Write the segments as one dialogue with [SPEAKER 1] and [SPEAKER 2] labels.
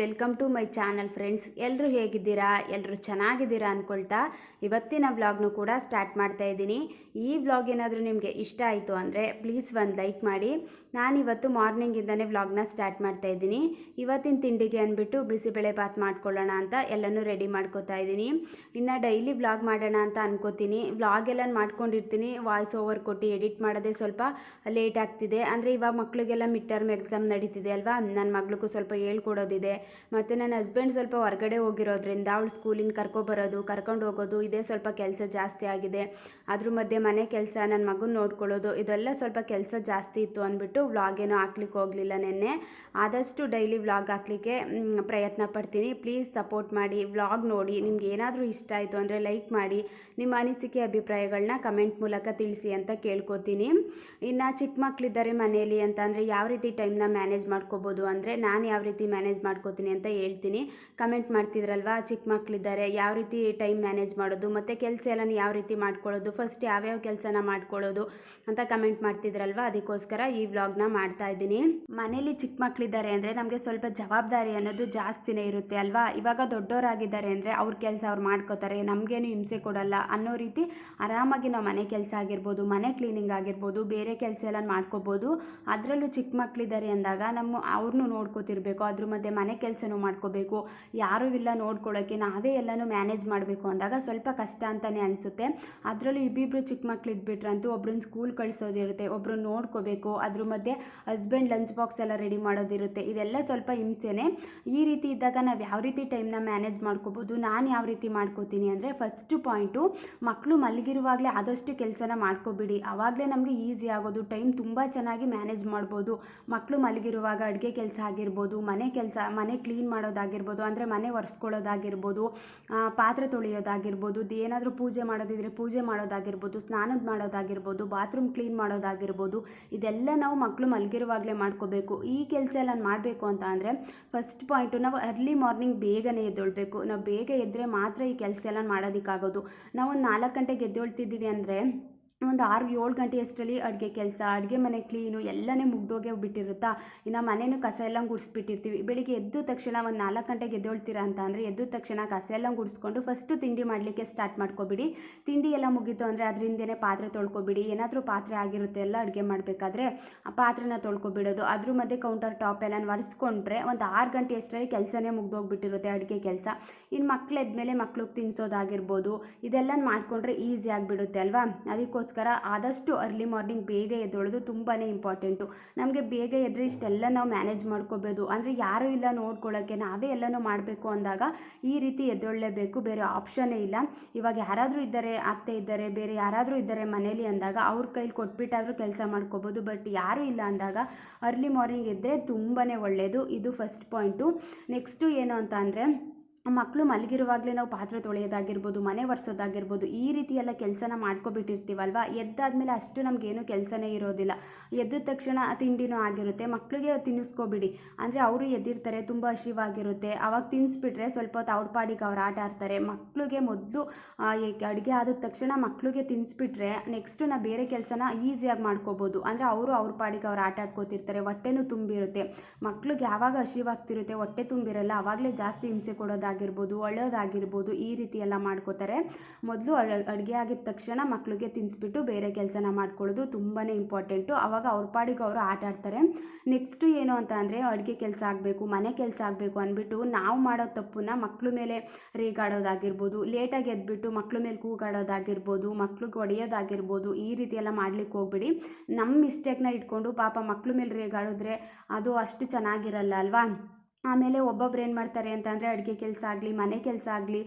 [SPEAKER 1] Welcome to my channel friends. ಎಲ್ಲರೂ ಹೇಗಿದ್ದೀರಾ? ಎಲ್ಲರೂ ಚೆನ್ನಾಗಿದ್ದೀರಾ ಅಂದ್ಕೊಳ್ತಾ ಇವತ್ತಿನ ವ್ಲಾಗ್ನು ಕೂಡ ಸ್ಟಾರ್ಟ್ ಮಾಡ್ತಾ ಇದ್ದೀನಿ. ಈ ವ್ಲಾಗ್ ಏನಾದರೂ ನಿಮಗೆ ಇಷ್ಟ ಆಯಿತು ಅಂದರೆ ಪ್ಲೀಸ್ ಒಂದು ಲೈಕ್ ಮಾಡಿ. ನಾನು ಇವತ್ತು ಮಾರ್ನಿಂಗಿಂದನೇ ವ್ಲಾಗ್ನ ಸ್ಟಾರ್ಟ್ ಮಾಡ್ತಾ ಇದ್ದೀನಿ. ಇವತ್ತಿನ ತಿಂಡಿಗೆ ಅಂದ್ಬಿಟ್ಟು ಬಿಸಿಬೇಳೆ ಬಾತ್ ಮಾಡ್ಕೊಳ್ಳೋಣ ಅಂತ ಎಲ್ಲನೂ ರೆಡಿ ಮಾಡ್ಕೋತಾ ಇದ್ದೀನಿ. ಇನ್ನು ಡೈಲಿ ವ್ಲಾಗ್ ಮಾಡೋಣ ಅಂತ ಅನ್ಕೋತೀನಿ. ವ್ಲಾಗ್ ಎಲ್ಲ ಮಾಡ್ಕೊಂಡಿರ್ತೀನಿ. ವಾಯ್ಸ್ ಓವರ್ ಕೊಟ್ಟು ಎಡಿಟ್ ಮಾಡೋದೇ ಸ್ವಲ್ಪ ಲೇಟ್ ಆಗ್ತಿದೆ. ಅಂದರೆ ಇವಾಗ ಮಕ್ಕಳಿಗೆಲ್ಲ ಮಿಡ್ ಟರ್ಮ್ ಎಕ್ಸಾಮ್ ನಡೀತಿದೆ ಅಲ್ವಾ? ನನ್ನ ಮಗಳಿಗೂ ಸ್ವಲ್ಪ ಹೇಳ್ಕೊಡೋದಿದೆ. ಮತ್ತು ನನ್ನ ಹಸ್ಬೆಂಡ್ ಸ್ವಲ್ಪ ಹೊರಗಡೆ ಹೋಗಿರೋದ್ರಿಂದ ಅವಳು ಸ್ಕೂಲಿಂದ ಕರ್ಕೊಬರೋದು, ಕರ್ಕೊಂಡು ಹೋಗೋದು, ಇದೇ ಸ್ವಲ್ಪ ಕೆಲಸ ಜಾಸ್ತಿ ಆಗಿದೆ. ಅದ್ರ ಮಧ್ಯೆ ಮನೆ ಕೆಲಸ ನನ್ನ ಮಗನ ನೋಡ್ಕೊಳ್ಳೋದು, ಇದೆಲ್ಲ ಸ್ವಲ್ಪ ಕೆಲಸ ಜಾಸ್ತಿ ಇತ್ತು ಅಂದ್ಬಿಟ್ಟು ವ್ಲಾಗ್ ಏನೋ ಹಾಕ್ಲಿಕ್ಕೆ ಹೋಗಲಿಲ್ಲ ನಿನ್ನೆ. ಆದಷ್ಟು ಡೈಲಿ ವ್ಲಾಗ್ ಹಾಕ್ಲಿಕ್ಕೆ ಪ್ರಯತ್ನ ಪಡ್ತೀನಿ. ಪ್ಲೀಸ್ ಸಪೋರ್ಟ್ ಮಾಡಿ ವ್ಲಾಗ್ ನೋಡಿ, ನಿಮ್ಗೆ ಏನಾದರೂ ಇಷ್ಟ ಆಯಿತು ಅಂದರೆ ಲೈಕ್ ಮಾಡಿ, ನಿಮ್ಮ ಅನಿಸಿಕೆ ಅಭಿಪ್ರಾಯಗಳನ್ನ ಕಮೆಂಟ್ ಮೂಲಕ ತಿಳಿಸಿ ಅಂತ ಕೇಳ್ಕೊತೀನಿ. ಇನ್ನು ಚಿಕ್ಕ ಮಕ್ಕಳಿದ್ದಾರೆ ಮನೆಯಲ್ಲಿ ಅಂತ ಯಾವ ರೀತಿ ಟೈಮ್ನ ಮ್ಯಾನೇಜ್ ಮಾಡ್ಕೋಬೋದು ಅಂದರೆ ನಾನು ಯಾವ ರೀತಿ ಮ್ಯಾನೇಜ್ ಮಾಡ್ಕೋತೀನಿ ಅಂತ ಹೇಳ್ತೀನಿ. ಕಮೆಂಟ್ ಮಾಡ್ತಿದ್ರಲ್ವಾ? ಚಿಕ್ಕ ಮಕ್ಕಳಿದ್ದಾರೆ ಯಾವ ರೀತಿ ಟೈಮ್ ಮ್ಯಾನೇಜ್ ಮಾಡೋದು? ಮತ್ತು ಕೆಲಸ ಎಲ್ಲ ಯಾವ ರೀತಿ ಮಾಡ್ಕೊಳ್ಳೋದು? ಫಸ್ಟ್ ಯಾವ್ಯಾವ ಕೆಲಸನ ಮಾಡ್ಕೊಳ್ಳೋದು? ಅಂತ ಕಮೆಂಟ್ ಮಾಡ್ತಿದ್ರಲ್ವಾ? ಅದಕ್ಕೋಸ್ಕರ ಈ ವ್ಲಾಗ್ನ ಮಾಡ್ತಾ ಇದ್ದೀನಿ. ಮನೇಲಿ ಚಿಕ್ಕ ಮಕ್ಕಳಿದ್ದಾರೆ ಅಂದರೆ ನಮಗೆ ಸ್ವಲ್ಪ ಜವಾಬ್ದಾರಿ ಅನ್ನೋದು ಜಾಸ್ತಿನೇ ಇರುತ್ತೆ ಅಲ್ವಾ? ಇವಾಗ ದೊಡ್ಡವರಾಗಿದ್ದಾರೆ ಅಂದರೆ ಅವ್ರ ಕೆಲಸ ಅವ್ರು ಮಾಡ್ಕೋತಾರೆ. ನಮಗೇನು ಹಿಂಸೆ ಕೊಡಲ್ಲ ಅನ್ನೋ ರೀತಿ ಆರಾಮಾಗಿ ನಾವು ಮನೆ ಕೆಲಸ ಆಗಿರ್ಬೋದು, ಮನೆ ಕ್ಲೀನಿಂಗ್ ಆಗಿರ್ಬೋದು, ಬೇರೆ ಕೆಲಸ ಎಲ್ಲ ಮಾಡ್ಕೋಬೋದು. ಅದರಲ್ಲೂ ಚಿಕ್ಕ ಮಕ್ಕಳಿದ್ದಾರೆ ಅಂದಾಗ ನಮ್ಮ ಅವ್ರನ್ನೂ ನೋಡ್ಕೋತಿರ್ಬೇಕು. ಅದ್ರ ಮಧ್ಯೆ ಮನೆ ಕೆಲಸನೂ ಮಾಡ್ಕೋಬೇಕು, ಯಾರೂ ಇಲ್ಲ ನೋಡ್ಕೊಳ್ಳೋಕ್ಕೆ ನಾವೇ ಎಲ್ಲನೂ ಮ್ಯಾನೇಜ್ ಮಾಡಬೇಕು ಅಂದಾಗ ಸ್ವಲ್ಪ ಕಷ್ಟ ಅಂತಲೇ ಅನಿಸುತ್ತೆ. ಅದರಲ್ಲೂ ಇಬ್ಬಿಬ್ಬರು ಚಿಕ್ಕ ಮಕ್ಳು ಇದ್ಬಿಟ್ರಂತೂ ಒಬ್ರನ್ನ ಸ್ಕೂಲ್ ಕಳಿಸೋದಿರುತ್ತೆ ಒಬ್ಬರು ನೋಡ್ಕೋಬೇಕು, ಅದ್ರ ಮಧ್ಯೆ ಹಸ್ಬೆಂಡ್ ಲಂಚ್ ಬಾಕ್ಸ್ ಎಲ್ಲ ರೆಡಿ ಮಾಡೋದಿರುತ್ತೆ, ಇದೆಲ್ಲ ಸ್ವಲ್ಪ ಹಿಂಸೆನೇ. ಈ ರೀತಿ ಇದ್ದಾಗ ನಾವು ಯಾವ ರೀತಿ ಟೈಮ್ನ ಮ್ಯಾನೇಜ್ ಮಾಡ್ಕೋಬೋದು, ನಾನು ಯಾವ ರೀತಿ ಮಾಡ್ಕೋತೀನಿ ಅಂದರೆ ಫಸ್ಟ್ ಪಾಯಿಂಟು ಮಕ್ಕಳು ಮಲಗಿರುವಾಗಲೇ ಆದಷ್ಟು ಕೆಲಸನ ಮಾಡ್ಕೋಬಿಡಿ ಆವಾಗಲೇ ನಮಗೆ ಈಸಿ ಆಗೋದು ಟೈಮ್ ತುಂಬ ಚೆನ್ನಾಗಿ ಮ್ಯಾನೇಜ್ ಮಾಡ್ಬೋದು. ಮಕ್ಕಳು ಮಲಗಿರುವಾಗ ಅಡುಗೆ ಕೆಲಸ ಆಗಿರ್ಬೋದು, ಮನೆ ಕೆಲಸ ಮನೆ ಕ್ಲೀನ್ ಮಾಡೋದಾಗಿರ್ಬೋದು, ಅಂದರೆ ಮನೆ ಒರೆಸ್ಕೊಳ್ಳೋದಾಗಿರ್ಬೋದು ಪಾತ್ರೆ ತೊಳೆಯೋದಾಗಿರ್ಬೋದು ಏನಾದರೂ ಪೂಜೆ ಮಾಡೋದಿದ್ರೆ ಪೂಜೆ ಮಾಡೋದಾಗಿರ್ಬೋದು, ಸ್ನಾನದ ಮಾಡೋದಾಗಿರ್ಬೋದು, ಬಾತ್ರೂಮ್ ಕ್ಲೀನ್ ಮಾಡೋದಾಗಿರ್ಬೋದು, ಇದೆಲ್ಲ ನಾವು ಮಕ್ಕಳು ಮಲಗಿರುವಾಗಲೇ ಮಾಡ್ಕೋಬೇಕು. ಈ ಕೆಲಸ ಎಲ್ಲ ಮಾಡಬೇಕು ಅಂತ ಅಂದರೆ ಫಸ್ಟ್ ಪಾಯಿಂಟು ನಾವು ಅರ್ಲಿ ಮಾರ್ನಿಂಗ್ ಬೇಗನೆ ಎದ್ದೊಳ್ಬೇಕು. ನಾವು ಬೇಗ ಎದ್ದರೆ ಮಾತ್ರ ಈ ಕೆಲಸ ಎಲ್ಲ ಮಾಡೋದಕ್ಕಾಗೋದು. ನಾವು ಒಂದು ನಾಲ್ಕು ಗಂಟೆಗೆ ಎದ್ದೇಳ್ತಿದ್ದೀವಿ ಅಂದರೆ ಒಂದು ಆರು ಏಳು ಗಂಟೆ ಅಷ್ಟರಲ್ಲಿ ಅಡುಗೆ ಕೆಲಸ, ಅಡುಗೆ ಮನೆ ಕ್ಲೀನು ಎಲ್ಲನೇ ಮುಗ್ದೋಗೆ ಬಿಟ್ಟಿರುತ್ತಾ? ಇನ್ನು ಮನೇನು ಕಸ ಎಲ್ಲ ಗುಡಿಸ್ಬಿಟ್ಟಿರ್ತೀವಿ. ಬೆಳಿಗ್ಗೆ ಎದ್ದ ತಕ್ಷಣ ಒಂದು ನಾಲ್ಕು ಗಂಟೆಗೆ ಎದ್ದೇಳ್ತೀರಾ ಅಂತ ಅಂದರೆ ಎದ್ದ ತಕ್ಷಣ ಕಸ ಎಲ್ಲ ಗುಡಿಸ್ಕೊಂಡು ಫಸ್ಟು ತಿಂಡಿ ಮಾಡಲಿಕ್ಕೆ ಸ್ಟಾರ್ಟ್ ಮಾಡ್ಕೊಬಿಡಿ. ತಿಂಡಿ ಎಲ್ಲ ಮುಗೀತು ಅಂದರೆ ಅದರಿಂದನೇ ಪಾತ್ರೆ ತೊಳ್ಕೊಬಿಡಿ. ಏನಾದರೂ ಪಾತ್ರೆ ಆಗಿರುತ್ತೆ ಎಲ್ಲ ಅಡುಗೆ ಮಾಡಬೇಕಾದ್ರೆ ಆ ಪಾತ್ರೆನ ತೊಳ್ಕೊಬಿಡೋದು. ಅದ್ರ ಮಧ್ಯೆ ಕೌಂಟರ್ ಟಾಪ್ ಎಲ್ಲ ಒರೆಸ್ಕೊಂಡ್ರೆ ಒಂದು ಆರು ಗಂಟೆ ಅಷ್ಟರಲ್ಲಿ ಕೆಲಸನೇ ಮುಗ್ದೋಗ್ಬಿಟ್ಟಿರುತ್ತೆ ಅಡುಗೆ ಕೆಲಸ. ಇನ್ನು ಮಕ್ಳು ಎದ್ಮೇಲೆ ಮಕ್ಳಿಗೆ ತಿನ್ನಿಸೋದಾಗಿರ್ಬೋದು ಇದೆಲ್ಲ ಮಾಡಿಕೊಂಡ್ರೆ ಈಸಿ ಆಗಿಬಿಡುತ್ತೆ ಅಲ್ವಾ? ಅದಕ್ಕೋಸ್ಕರ ಆದಷ್ಟು ಅರ್ಲಿ ಮಾರ್ನಿಂಗ್ ಬೇಗ ಎದ್ದೊಳೋದು ತುಂಬಾ ಇಂಪಾರ್ಟೆಂಟು ನಮಗೆ ಬೇಗ ಎದ್ದರೆ ಇಷ್ಟೆಲ್ಲ ನಾವು ಮ್ಯಾನೇಜ್ ಮಾಡ್ಕೋಬೋದು. ಅಂದರೆ ಯಾರೂ ಇಲ್ಲ ನೋಡ್ಕೊಳ್ಳೋಕ್ಕೆ ನಾವೇ ಎಲ್ಲನೂ ಮಾಡಬೇಕು ಅಂದಾಗ ಈ ರೀತಿ ಎದ್ದೊಳ್ಳೇಬೇಕು ಬೇರೆ ಆಪ್ಷನ್ನೇ ಇಲ್ಲ. ಇವಾಗ ಯಾರಾದರೂ ಇದ್ದಾರೆ, ಅತ್ತೆ ಇದ್ದಾರೆ, ಬೇರೆ ಯಾರಾದರೂ ಇದ್ದಾರೆ ಮನೇಲಿ ಅಂದಾಗ ಅವ್ರ ಕೈಲಿ ಕೊಟ್ಬಿಟ್ಟಾದರೂ ಕೆಲಸ ಮಾಡ್ಕೋಬೋದು. ಬಟ್ ಯಾರೂ ಇಲ್ಲ ಅಂದಾಗ ಅರ್ಲಿ ಮಾರ್ನಿಂಗ್ ಇದ್ದರೆ ತುಂಬಾ ಒಳ್ಳೆಯದು ಇದು ಫಸ್ಟ್ ಪಾಯಿಂಟು ನೆಕ್ಸ್ಟು ಏನು ಅಂತ ಅಂದರೆ ಮಕ್ಕಳು ಮಲಗಿರುವಾಗಲೇ ನಾವು ಪಾತ್ರೆ ತೊಳೆಯೋದಾಗಿರ್ಬೋದು, ಮನೆ ಒರೆಸೋದಾಗಿರ್ಬೋದು, ಈ ರೀತಿ ಎಲ್ಲ ಕೆಲಸನ ಮಾಡ್ಕೊಬಿಟ್ಟಿರ್ತೀವಲ್ವ? ಎದ್ದಾದ್ಮೇಲೆ ಅಷ್ಟು ನಮಗೇನು ಕೆಲಸನೇ ಇರೋದಿಲ್ಲ. ಎದ್ದ ತಕ್ಷಣ ತಿಂಡಿನೂ ಆಗಿರುತ್ತೆ ಮಕ್ಕಳಿಗೆ ತಿನ್ನಿಸ್ಕೊಬಿಡಿ. ಅಂದರೆ ಅವರು ಎದ್ದಿರ್ತಾರೆ, ತುಂಬ ಹಸಿವಾಗಿರುತ್ತೆ. ಅವಾಗ ತಿನ್ನಿಸ್ಬಿಟ್ರೆ ಸ್ವಲ್ಪ ಹೊತ್ತು ಅವ್ರ ಪಾಡಿಗೆ ಅವ್ರು ಆಟ ಆಡ್ತಾರೆ. ಮಕ್ಕಳಿಗೆ ಮೊದಲು ಅಡುಗೆ ಆದ ತಕ್ಷಣ ಮಕ್ಕಳಿಗೆ ತಿನ್ನಿಸ್ಬಿಟ್ರೆ ನೆಕ್ಸ್ಟು ನಾವು ಬೇರೆ ಕೆಲಸನ ಈಸಿಯಾಗಿ ಮಾಡ್ಕೋಬೋದು. ಅಂದರೆ ಅವರು ಅವ್ರ ಪಾಡಿಗೆ ಅವ್ರು ಆಟ ಆಡ್ಕೋತಿರ್ತಾರೆ, ಹೊಟ್ಟೆನೂ ತುಂಬಿರುತ್ತೆ. ಮಕ್ಳಿಗೆ ಯಾವಾಗ ಹಸಿವಾಗ್ತಿರುತ್ತೆ, ಹೊಟ್ಟೆ ತುಂಬಿರಲ್ಲ ಆವಾಗಲೇ ಜಾಸ್ತಿ ಹಿಂಸೆ ಕೊಡೋದಾಗಿರ್ಬೋದು ಒಳ್ಳೆಯದಾಗಿರ್ಬೋದು ಈ ರೀತಿ ಎಲ್ಲ ಮಾಡ್ಕೋತಾರೆ. ಮೊದಲು ಅಡುಗೆ ಆಗಿದ ತಕ್ಷಣ ಮಕ್ಕಳಿಗೆ ತಿನ್ನಿಸ್ಬಿಟ್ಟು ಬೇರೆ ಕೆಲಸನ ಮಾಡ್ಕೊಳ್ಳೋದು ತುಂಬಾ ಇಂಪಾರ್ಟೆಂಟು. ಆವಾಗ ಅವ್ರ ಪಾಡಿಗೆ ಅವರು ಆಟ ಆಡ್ತಾರೆ. ನೆಕ್ಸ್ಟು ಏನು ಅಂತ ಅಂದರೆ ಅಡುಗೆ ಕೆಲಸ ಆಗಬೇಕು, ಮನೆ ಕೆಲಸ ಆಗಬೇಕು ಅಂದ್ಬಿಟ್ಟು ನಾವು ಮಾಡೋ ತಪ್ಪನ್ನ ಮಕ್ಕಳ ಮೇಲೆ ರೇಗಾಡೋದಾಗಿರ್ಬೋದು, ಲೇಟಾಗಿ ಎದ್ಬಿಟ್ಟು ಮಕ್ಳ ಮೇಲೆ ಕೂಗಾಡೋದಾಗಿರ್ಬೋದು, ಮಕ್ಳಿಗೆ ಹೊಡೆಯೋದಾಗಿರ್ಬೋದು ಈ ರೀತಿ ಎಲ್ಲ ಮಾಡ್ಲಿಕ್ಕೆ ಹೋಗ್ಬಿಡಿ. ನಮ್ಮ ಮಿಸ್ಟೇಕ್ನ ಇಟ್ಕೊಂಡು ಪಾಪ ಮಕ್ಳ ಮೇಲೆ ರೇಗಾಡಿದ್ರೆ ಅದು ಅಷ್ಟು ಚೆನ್ನಾಗಿರಲ್ಲ ಅಲ್ವಾ? ಆಮೇಲೆ ಒಬ್ಬೊಬ್ರು ಏನು ಮಾಡ್ತಾರೆ ಅಂತಂದರೆ ಅಡುಗೆ ಕೆಲಸ ಆಗಲಿ, ಮನೆ ಕೆಲಸ ಆಗಲಿ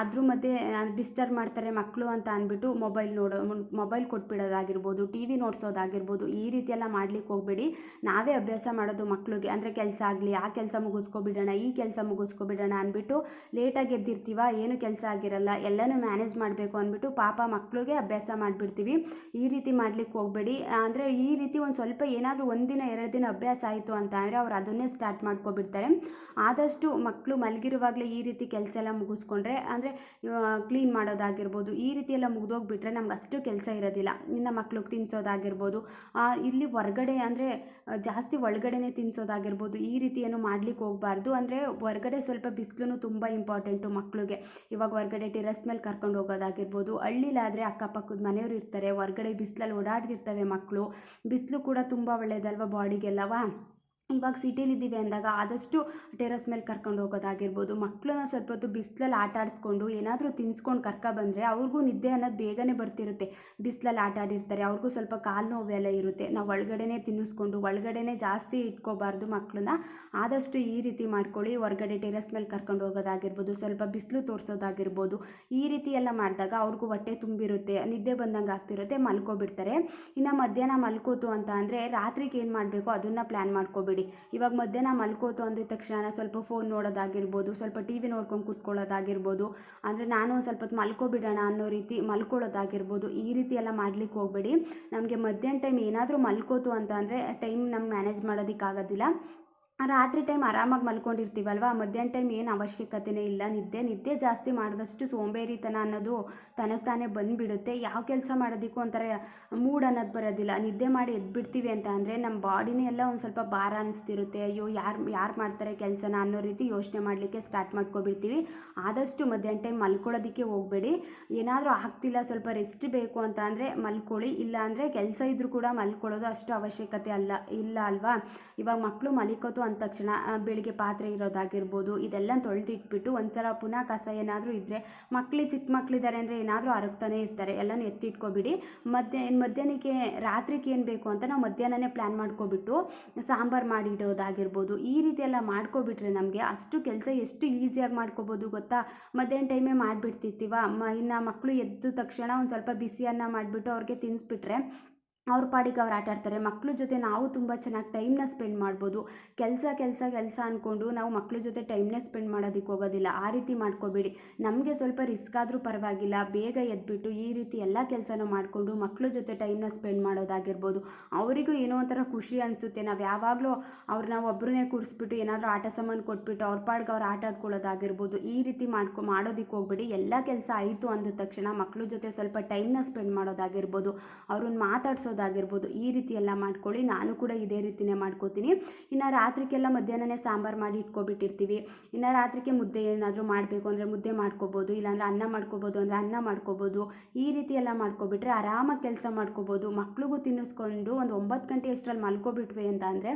[SPEAKER 1] ಅದ್ರ ಮಧ್ಯೆ ಡಿಸ್ಟರ್ಬ್ ಮಾಡ್ತಾರೆ ಮಕ್ಕಳು ಅಂತ ಅಂದ್ಬಿಟ್ಟು ಮೊಬೈಲ್ ನೋಡೋ ಮೊಬೈಲ್ ಕೊಟ್ಬಿಡೋದಾಗಿರ್ಬೋದು ಟಿ ವಿ ನೋಡ್ಸೋದಾಗಿರ್ಬೋದು, ಈ ರೀತಿ ಎಲ್ಲ ಮಾಡ್ಲಿಕ್ಕೆ ಹೋಗಬೇಡಿ. ನಾವೇ ಅಭ್ಯಾಸ ಮಾಡೋದು ಮಕ್ಕಳಿಗೆ ಅಂದರೆ ಕೆಲಸ ಆಗಲಿ, ಆ ಕೆಲಸ ಮುಗಿಸ್ಕೊಬಿಡೋಣ, ಈ ಕೆಲಸ ಮುಗಿಸ್ಕೊಬಿಡೋಣ ಅಂದ್ಬಿಟ್ಟು ಲೇಟಾಗಿ ಎದ್ದಿರ್ತೀವ, ಏನು ಕೆಲಸ ಆಗಿರಲ್ಲ, ಎಲ್ಲನೂ ಮ್ಯಾನೇಜ್ ಮಾಡಬೇಕು ಅಂದ್ಬಿಟ್ಟು ಪಾಪ ಮಕ್ಕಳಿಗೆ ಅಭ್ಯಾಸ ಮಾಡಿಬಿಡ್ತೀವಿ. ಈ ರೀತಿ ಮಾಡ್ಲಿಕ್ಕೆ ಹೋಗಬೇಡಿ. ಅಂದರೆ ಈ ರೀತಿ ಒಂದು ಸ್ವಲ್ಪ ಏನಾದರೂ ಒಂದಿನ, ಎರಡು ದಿನ ಅಭ್ಯಾಸ ಆಯಿತು ಅಂತ ಅಂದರೆ ಅವ್ರು ಅದನ್ನೇ ಸ್ಟಾರ್ಟ್ ಮಾಡ್ಕೊಬಿಡ್ತಾರೆ. ಆದಷ್ಟು ಮಕ್ಕಳು ಮಲಗಿರುವಾಗಲೇ ಈ ರೀತಿ ಕೆಲಸ ಎಲ್ಲ ಮುಗಿಸ್ಕೊಂಡ್ರೆ, ಅಂದರೆ ಕ್ಲೀನ್ ಮಾಡೋದಾಗಿರ್ಬೋದು. ಈ ರೀತಿ ಎಲ್ಲ ಮುಗಿದೋಗ್ಬಿಟ್ರೆ ನಮ್ಗೆ ಅಷ್ಟು ಕೆಲಸ ಇರೋದಿಲ್ಲ. ಇನ್ನು ಮಕ್ಳಿಗೆ ತಿನ್ನಿಸೋದಾಗಿರ್ಬೋದು ಇಲ್ಲಿ ಹೊರಗಡೆ, ಅಂದರೆ ಜಾಸ್ತಿ ಒಳಗಡೆನೇ ತಿನ್ನಿಸೋದಾಗಿರ್ಬೋದು ಈ ರೀತಿ ಏನು ಮಾಡ್ಲಿಕ್ಕೆ ಹೋಗಬಾರ್ದು. ಅಂದರೆ, ಹೊರಗಡೆ ಸ್ವಲ್ಪ ಬಿಸಿಲು ತುಂಬ ಇಂಪಾರ್ಟೆಂಟು ಮಕ್ಕಳಿಗೆ ಇವಾಗ ಹೊರಗಡೆ ಟೆರಸ್ ಮೇಲೆ ಕರ್ಕೊಂಡು ಹೋಗೋದಾಗಿರ್ಬೋದು. ಹಳ್ಳಿಲಾದರೆ ಅಕ್ಕಪಕ್ಕದ ಮನೆಯವರು ಇರ್ತಾರೆ. ಹೊರಗಡೆ ಬಿಸಿಲಲ್ಲಿ ಓಡಾಡ್ತಿರ್ತವೆ ಮಕ್ಕಳು. ಬಿಸಿಲು ಕೂಡ ತುಂಬ ಒಳ್ಳೆಯದಲ್ವ ಬಾಡಿಗೆಲ್ಲವಾ? ಇವಾಗ ಸಿಟಿಲಿದ್ದೀವಿ ಅಂದಾಗ ಆದಷ್ಟು ಟೆರಸ್ ಮೇಲೆ ಕರ್ಕೊಂಡು ಹೋಗೋದಾಗಿರ್ಬೋದು ಮಕ್ಕಳನ್ನ ಸ್ವಲ್ಪ ಹೊತ್ತು ಬಿಸಿಲಲ್ಲಿ ಆಟ ಆಡಿಸ್ಕೊಂಡು ಏನಾದರೂ ತಿನ್ಸ್ಕೊಂಡು ಕರ್ಕ ಬಂದರೆ ಅವ್ರಿಗೂ ನಿದ್ದೆ ಅನ್ನೋದು ಬೇಗನೆ ಬರ್ತಿರುತ್ತೆ. ಬಿಸಿಲಲ್ಲಿ ಆಟ ಆಡಿರ್ತಾರೆ, ಅವ್ರಿಗೂ ಸ್ವಲ್ಪ ಕಾಲು ನೋವೆಲ್ಲ ಇರುತ್ತೆ. ನಾವು ಒಳಗಡೆನೇ ತಿನ್ನಿಸ್ಕೊಂಡು ಒಳಗಡೆನೇ ಜಾಸ್ತಿ ಇಟ್ಕೋಬಾರ್ದು ಮಕ್ಕಳನ್ನ ಆದಷ್ಟು ಈ ರೀತಿ ಮಾಡ್ಕೊಳ್ಳಿ, ಹೊರಗಡೆ ಟೆರಸ್ ಮೇಲೆ ಕರ್ಕೊಂಡು ಹೋಗೋದಾಗಿರ್ಬೋದು, ಸ್ವಲ್ಪ ಬಿಸಿಲು ತೋರಿಸೋದಾಗಿರ್ಬೋದು, ಈ ರೀತಿ ಎಲ್ಲ ಮಾಡಿದಾಗ ಅವ್ರಿಗೂ ಹೊಟ್ಟೆ ತುಂಬಿರುತ್ತೆ, ನಿದ್ದೆ ಬಂದಂಗೆ ಆಗ್ತಿರುತ್ತೆ, ಮಲ್ಕೋಬಿಡ್ತಾರೆ. ಇನ್ನು ಮಧ್ಯಾಹ್ನ ಮಲ್ಕೋತು ಅಂತ ಅಂದರೆ ರಾತ್ರಿಗೆ ಏನು ಮಾಡಬೇಕು, ಅದನ್ನು ಪ್ಲ್ಯಾನ್ ಮಾಡ್ಕೋಬೇಡಿ. ಇವಾಗ ಮಧ್ಯಾಹ್ನ ಮಲ್ಕೋತು ಅಂದ ತಕ್ಷಣ ಸ್ವಲ್ಪ ಫೋನ್ ನೋಡೋದಾಗಿರ್ಬೋದು, ಸ್ವಲ್ಪ ಟಿ ವಿ ನೋಡ್ಕೊಂಡು ಕೂತ್ಕೊಳ್ಳೋದಾಗಿರ್ಬೋದು, ಅಂದರೆ ನಾನು ಒಂದು ಸ್ವಲ್ಪ ಹೊತ್ತು ಮಲ್ಕೊಬಿಡೋಣ ಅನ್ನೋ ರೀತಿ ಮಲ್ಕೊಳ್ಳೋದಾಗಿರ್ಬೋದು, ಈ ರೀತಿ ಎಲ್ಲ ಮಾಡ್ಲಿಕ್ಕೆ ಹೋಗಬೇಡಿ. ನಮಗೆ ಮಧ್ಯಾಹ್ನ ಟೈಮ್ ಏನಾದರೂ ಮಲ್ಕೋತು ಅಂತ ಅಂದರೆ ಟೈಮ್ ನಮ್ಗೆ ಮ್ಯಾನೇಜ್ ಮಾಡೋದಕ್ಕಾಗೋದಿಲ್ಲ. ರಾತ್ರಿ ಟೈಮ್ ಆರಾಮಾಗಿ ಮಲ್ಕೊಂಡಿರ್ತೀವಲ್ವ? ಮಧ್ಯಾಹ್ನ ಟೈಮ್ ಏನು ಅವಶ್ಯಕತೆನೇ ಇಲ್ಲ. ನಿದ್ದೆ ನಿದ್ದೆ ಜಾಸ್ತಿ ಮಾಡಿದಷ್ಟು ಸೋಂಬೇರಿತನ ಅನ್ನೋದು ತನಗೆ ತಾನೇ ಬಂದುಬಿಡುತ್ತೆ. ಯಾವ ಕೆಲಸ ಮಾಡೋದಕ್ಕೂ ಒಂಥರ ಮೂಡ್ ಅನ್ನೋದು ಬರೋದಿಲ್ಲ. ನಿದ್ದೆ ಮಾಡಿ ಎದ್ಬಿಡ್ತೀವಿ ಅಂತ ಅಂದರೆ ನಮ್ಮ ಬಾಡಿನೇ ಎಲ್ಲ ಒಂದು ಸ್ವಲ್ಪ ಭಾರ ಅನಿಸ್ತಿರುತ್ತೆ. ಅಯ್ಯೋ, ಯಾರು ಯಾರು ಮಾಡ್ತಾರೆ ಕೆಲಸನ ಅನ್ನೋ ರೀತಿ ಯೋಚನೆ ಮಾಡಲಿಕ್ಕೆ ಸ್ಟಾರ್ಟ್ ಮಾಡ್ಕೊಬಿಡ್ತೀವಿ. ಆದಷ್ಟು ಮಧ್ಯಾಹ್ನ ಟೈಮ್ ಮಲ್ಕೊಳ್ಳೋದಕ್ಕೆ ಹೋಗಬೇಡಿ. ಏನಾದರೂ ಆಗ್ತಿಲ್ಲ, ಸ್ವಲ್ಪ ರೆಸ್ಟ್ ಬೇಕು ಅಂತ ಅಂದರೆ ಮಲ್ಕೊಳ್ಳಿ. ಇಲ್ಲ ಅಂದರೆ ಕೆಲಸ ಇದ್ದರೂ ಕೂಡ ಮಲ್ಕೊಳ್ಳೋದು ಅಷ್ಟು ಅವಶ್ಯಕತೆ ಅಲ್ಲ, ಇಲ್ಲ ಅಲ್ವಾ? ಇವಾಗ ಮಕ್ಕಳು ಮಲಿಕೋತು ಅಂದ ತಕ್ಷಣ ಬೆಳಿಗ್ಗೆ ಪಾತ್ರೆ ಇರೋದಾಗಿರ್ಬೋದು ಇದೆಲ್ಲ ತೊಳೆದಿಟ್ಬಿಟ್ಟು ಒಂದ್ಸಲ ಪುನಃ ಕಸ ಏನಾದರೂ ಇದ್ದರೆ ಮಕ್ಳು ಚಿಕ್ಕ ಮಕ್ಕಳಿದ್ದಾರೆ ಅಂದರೆ ಏನಾದರೂ ಅರಗ್ತಾನೆ ಇರ್ತಾರೆ. ಎಲ್ಲನೂ ಎತ್ತಿಟ್ಕೊಬಿಡಿ. ಮಧ್ಯಾಹ್ನ ಮಧ್ಯಾಹ್ನಕ್ಕೆ ರಾತ್ರಿಗೆ ಏನು ಬೇಕು ಅಂತ ನಾವು ಮಧ್ಯಾಹ್ನನೇ ಪ್ಲ್ಯಾನ್ ಮಾಡ್ಕೊಬಿಟ್ಟು ಸಾಂಬಾರು ಮಾಡಿ ಇಡೋದಾಗಿರ್ಬೋದು ಈ ರೀತಿ ಎಲ್ಲ ಮಾಡ್ಕೊಬಿಟ್ರೆ ನಮಗೆ ಅಷ್ಟು ಕೆಲಸ ಎಷ್ಟು ಈಸಿಯಾಗಿ ಮಾಡ್ಕೋಬೋದು ಗೊತ್ತಾ? ಮಧ್ಯಾಹ್ನ ಟೈಮೇ ಮಾಡಿಬಿಡ್ತಿರ್ತೀವ. ಮ, ಇನ್ನು ಮಕ್ಕಳು ಎದ್ದ ತಕ್ಷಣ ಒಂದು ಸ್ವಲ್ಪ ಬಿಸಿಯನ್ನು ಮಾಡಿಬಿಟ್ಟು ಅವ್ರಿಗೆ ತಿನ್ನಿಸ್ಬಿಟ್ರೆ ಅವ್ರ ಪಾಡಿಗೆ ಅವ್ರು ಆಟ ಆಡ್ತಾರೆ. ಮಕ್ಳ ಜೊತೆ ನಾವು ತುಂಬ ಚೆನ್ನಾಗಿ ಟೈಮ್ನ ಸ್ಪೆಂಡ್ ಮಾಡ್ಬೋದು. ಕೆಲಸ ಕೆಲಸ ಕೆಲಸ ಅಂದ್ಕೊಂಡು ನಾವು ಮಕ್ಳ ಜೊತೆ ಟೈಮ್ನೇ ಸ್ಪೆಂಡ್ ಮಾಡೋದಕ್ಕೆ ಹೋಗೋದಿಲ್ಲ. ಆ ರೀತಿ ಮಾಡ್ಕೋಬೇಡಿ. ನಮಗೆ ಸ್ವಲ್ಪ ರಿಸ್ಕ್ ಆದರೂ ಪರವಾಗಿಲ್ಲ. ಬೇಗ ಎದ್ಬಿಟ್ಟು ಈ ರೀತಿ ಎಲ್ಲ ಕೆಲಸನೂ ಮಾಡಿಕೊಂಡು ಮಕ್ಳ ಜೊತೆ ಟೈಮ್ನ ಸ್ಪೆಂಡ್ ಮಾಡೋದಾಗಿರ್ಬೋದು. ಅವರಿಗೂ ಏನೋ ಒಂಥರ ಖುಷಿ ಅನಿಸುತ್ತೆ. ನಾವು ಯಾವಾಗಲೂ ಅವ್ರು ನಾವು ಒಬ್ಬರನ್ನೇ ಕೂರಿಸ್ಬಿಟ್ಟು ಏನಾದರೂ ಆಟ ಸಾಮಾನು ಕೊಟ್ಬಿಟ್ಟು ಅವ್ರ ಪಾಡ್ಗೆ ಅವ್ರು ಆಟ ಆಡ್ಕೊಳ್ಳೋದಾಗಿರ್ಬೋದು. ಈ ರೀತಿ ಮಾಡ್ಕೊ ಮಾಡೋದಕ್ಕೆ ಹೋಗ್ಬೇಡಿ. ಎಲ್ಲ ಕೆಲಸ ಆಯಿತು ಅಂದ ತಕ್ಷಣ ಮಕ್ಳ ಜೊತೆ ಸ್ವಲ್ಪ ಟೈಮ್ನ ಸ್ಪೆಂಡ್ ಮಾಡೋದಾಗಿರ್ಬೋದು. ಅವ್ರನ್ನ ಮಾತಾಡ್ಸೋದಾಗಿರ್ಬೋದು ಈ ರೀತಿ ಎಲ್ಲ ಮಾಡ್ಕೊಳ್ಳಿ. ನಾನು ಕೂಡ ಇದೇ ರೀತಿನೇ ಮಾಡ್ಕೋತೀನಿ. ಇನ್ನು ರಾತ್ರಿಗೆಲ್ಲ ಮಧ್ಯಾಹ್ನನೇ ಸಾಂಬಾರು ಮಾಡಿ ಇಟ್ಕೊಬಿಟ್ಟಿರ್ತೀವಿ. ಇನ್ನು ರಾತ್ರಿಗೆ ಮುದ್ದೆ ಏನಾದರೂ ಮಾಡಬೇಕು ಅಂದರೆ ಮುದ್ದೆ ಮಾಡ್ಕೋಬೋದು. ಇಲ್ಲಾಂದರೆ ಅನ್ನ ಮಾಡ್ಕೋಬೋದು ಅಂದರೆ ಅನ್ನ ಮಾಡ್ಕೋಬೋದು. ಈ ರೀತಿ ಎಲ್ಲ ಮಾಡ್ಕೊಬಿಟ್ರೆ ಆರಾಮಾಗಿ ಕೆಲಸ ಮಾಡ್ಕೋಬೋದು. ಮಕ್ಳಿಗೂ ತಿನ್ನಿಸ್ಕೊಂಡು ಒಂದು ಒಂಬತ್ತು ಗಂಟೆ ಎಷ್ಟರಲ್ಲಿ ಮಲ್ಕೊಬಿಟ್ವಿ ಅಂತ ಅಂದರೆ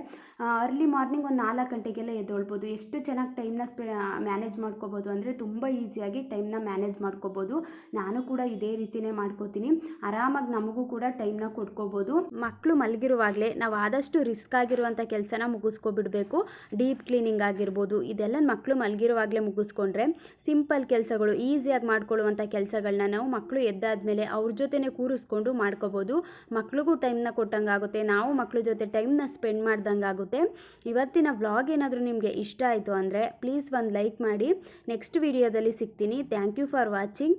[SPEAKER 1] ಅರ್ಲಿ ಮಾರ್ನಿಂಗ್ ಒಂದು ನಾಲ್ಕು ಗಂಟೆಗೆಲ್ಲ ಎದ್ದೊಳ್ಬೋದು. ಎಷ್ಟು ಚೆನ್ನಾಗಿ ಟೈಮ್ನ ಸ್ಪೆ ಮ್ಯಾನೇಜ್ ಮಾಡ್ಕೋಬೋದು ಅಂದರೆ ತುಂಬ ಈಸಿಯಾಗಿ ಟೈಮ್ನ ಮ್ಯಾನೇಜ್ ಮಾಡ್ಕೋಬೋದು. ನಾನು ಕೂಡ ಇದೇ ರೀತಿನೇ ಮಾಡ್ಕೋತೀನಿ. ಆರಾಮಾಗಿ ನಮಗೂ ಕೂಡ ಟೈಮ್ನ ಕೊಟ್ಕೋಬೋದು ಮಕ್ಕಳು ಮಲಗಿರುವಾಗಲೇ ನಾವು ಆದಷ್ಟು ರಿಸ್ಕ್ ಆಗಿರುವಂಥ ಕೆಲಸನ ಮುಗಿಸ್ಕೊಬಿಡಬೇಕು. ಡೀಪ್ ಕ್ಲೀನಿಂಗ್ ಆಗಿರ್ಬೋದು ಇದೆಲ್ಲ ಮಕ್ಕಳು ಮಲಗಿರುವಾಗಲೇ ಮುಗಿಸ್ಕೊಂಡ್ರೆ ಸಿಂಪಲ್ ಕೆಲಸಗಳು, ಈಸಿಯಾಗಿ ಮಾಡ್ಕೊಳ್ಳುವಂಥ ಕೆಲಸಗಳನ್ನ ನಾವು ಮಕ್ಕಳು ಎದ್ದಾದ್ಮೇಲೆ ಅವ್ರ ಜೊತೆನೆ ಕೂರಿಸ್ಕೊಂಡು ಮಾಡ್ಕೋಬೋದು. ಮಕ್ಕಳಿಗೂ ಟೈಮ್ನ ಕೊಟ್ಟಂಗಾಗುತ್ತೆ, ನಾವು ಮಕ್ಕಳ ಜೊತೆ ಟೈಮ್ನ ಸ್ಪೆಂಡ್ ಮಾಡ್ದಂಗೆ ಆಗುತ್ತೆ ಇವತ್ತಿನ ವ್ಲಾಗ್ ಏನಾದರೂ ನಿಮಗೆ ಇಷ್ಟ ಆಯಿತು ಅಂದರೆ ಪ್ಲೀಸ್ ಒಂದು ಲೈಕ್ ಮಾಡಿ. ನೆಕ್ಸ್ಟ್ ವಿಡಿಯೋದಲ್ಲಿ ಸಿಗ್ತೀನಿ. Thank you for watching.